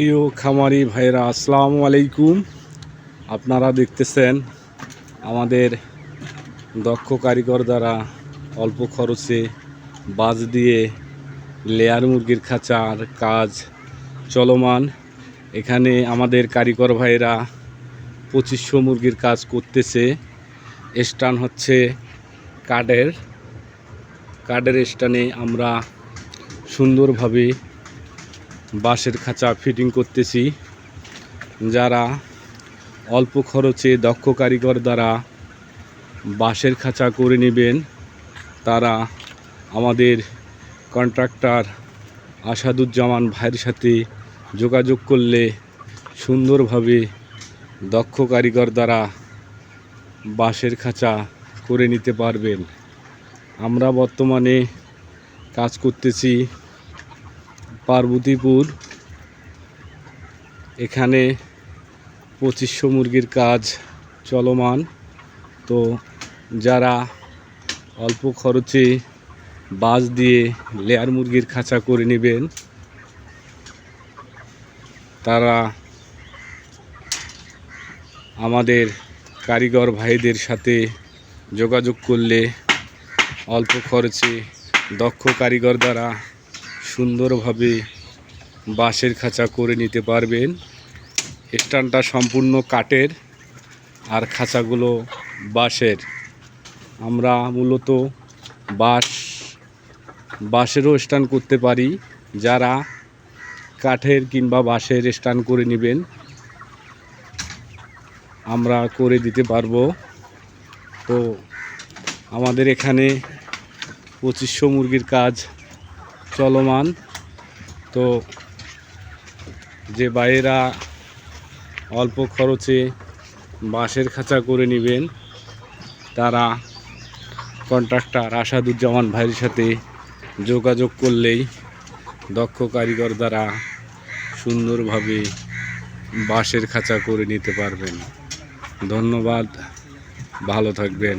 প্রিয় খামারি ভাইরা আসসালামু আলাইকুম। আপনারা দেখতেছেন আমাদের দক্ষ কারিগর দ্বারা অল্প খরচে বাজ দিয়ে লেয়ার মুরগির খাঁচার কাজ চলমান। এখানে আমাদের কারিগর ভাইরা পঁচিশশো মুরগির কাজ করতেছে। স্টান হচ্ছে কাঠের। কাঠের স্টানে আমরা সুন্দরভাবে বাঁশের খাঁচা ফিটিং করতেছি। যারা অল্প খরচে দক্ষ কারিগর দ্বারা বাঁশের খাঁচা করে নেবেন, তারা আমাদের কন্ট্রাক্টর আসাদুজ্জামান ভাইয়ের সাথে যোগাযোগ করলে সুন্দরভাবে দক্ষ কারিগর দ্বারা বাঁশের খাঁচা করে নিতে পারবেন। আমরা বর্তমানে কাজ করতেছি পার্বতীপুর। এখানে পঁচিশশো মুরগির কাজ চলমান। তো যারা অল্প খরচে বাস দিয়ে লেয়ার মুরগির খাঁচা করে নেবেন, তারা আমাদের কারিগর ভাইদের সাথে যোগাযোগ করলে অল্প খরচে দক্ষ কারিগর দ্বারা সুন্দরভাবে বাঁশের খাঁচা করে নিতে পারবেন। স্ট্যান্ডটা সম্পূর্ণ কাঠের আর খাঁচাগুলো বাঁশের। আমরা মূলত বাঁশ, বাঁশেরও স্ট্যান্ড করতে পারি। যারা কাঠের কিংবা বাঁশের স্ট্যান্ড করে নেবেন, আমরা করে দিতে পারব। তো আমাদের এখানে পঁচিশশো মুরগির কাজ চলমান। তো যে বাইরা অল্প খরচে বাঁশের খাঁচা করে নেবেন, তারা কন্ট্রাক্টর আসাদুজ্জামান ভাইয়ের সাথে যোগাযোগ করলেই দক্ষ কারিগর দ্বারা সুন্দরভাবে বাঁশের খাঁচা করে নিতে পারবেন। ধন্যবাদ, ভালো থাকবেন।